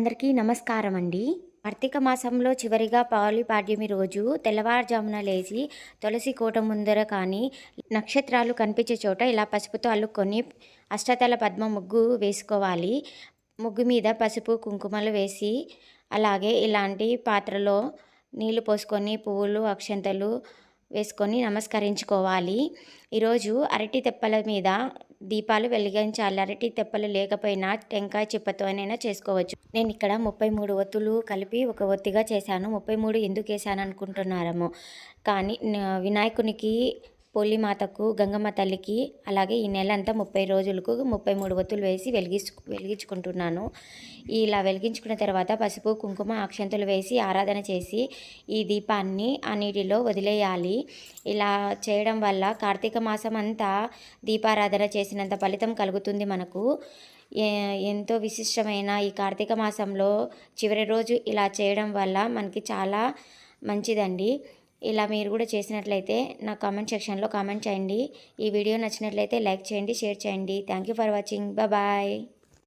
అందరికీ నమస్కారం అండి. కార్తీక మాసంలో చివరిగా పాలిపాడ్యమి రోజు తెల్లవారుజామున లేచి తులసి కోట ముందర కానీ నక్షత్రాలు కనిపించే చోట ఇలా పసుపుతో అల్లుకొని అష్టతల పద్మ ముగ్గు వేసుకోవాలి. ముగ్గు మీద పసుపు కుంకుమలు వేసి అలాగే ఇలాంటి పాత్రలో నీళ్ళు పోసుకొని పువ్వులు అక్షంతలు వేసుకొని నమస్కరించుకోవాలి. ఈరోజు అరటి తెప్పల మీద దీపాలు వెలిగించాలి. అరటి తెప్పలు లేకపోయినా టెంకాయ చిప్పతోనైనా చేసుకోవచ్చు. నేను ఇక్కడ ముప్పై మూడు ఒత్తులు కలిపి ఒక ఒత్తిగా చేశాను. ముప్పై మూడు ఎందుకు వేసాను అనుకుంటున్నారేమో. కానీ వినాయకునికి పోలిమాతకు గంగమ్మ తల్లికి అలాగే ఈ నెల అంతా ముప్పై రోజులకు ముప్పై మూడు ఒత్తులు వేసి వెలిగించు వెలిగించుకుంటున్నాను. ఇలా వెలిగించుకున్న తర్వాత పసుపు కుంకుమ అక్షంతలు వేసి ఆరాధన చేసి ఈ దీపాన్ని ఆ నీటిలో వదిలేయాలి. ఇలా చేయడం వల్ల కార్తీక మాసం అంతా దీపారాధన చేసినంత ఫలితం కలుగుతుంది మనకు. ఏ- ఎంతో విశిష్టమైన ఈ కార్తీక మాసంలో చివరి రోజు ఇలా చేయడం వల్ల మనకి చాలా మంచిదండి. ఇలా మీరు కూడా చేసినట్లయితే నా కామెంట్ సెక్షన్లో కామెంట్ చేయండి. ఈ వీడియో నచ్చినట్లయితే లైక్ చేయండి షేర్ చేయండి. Thank you for watching bye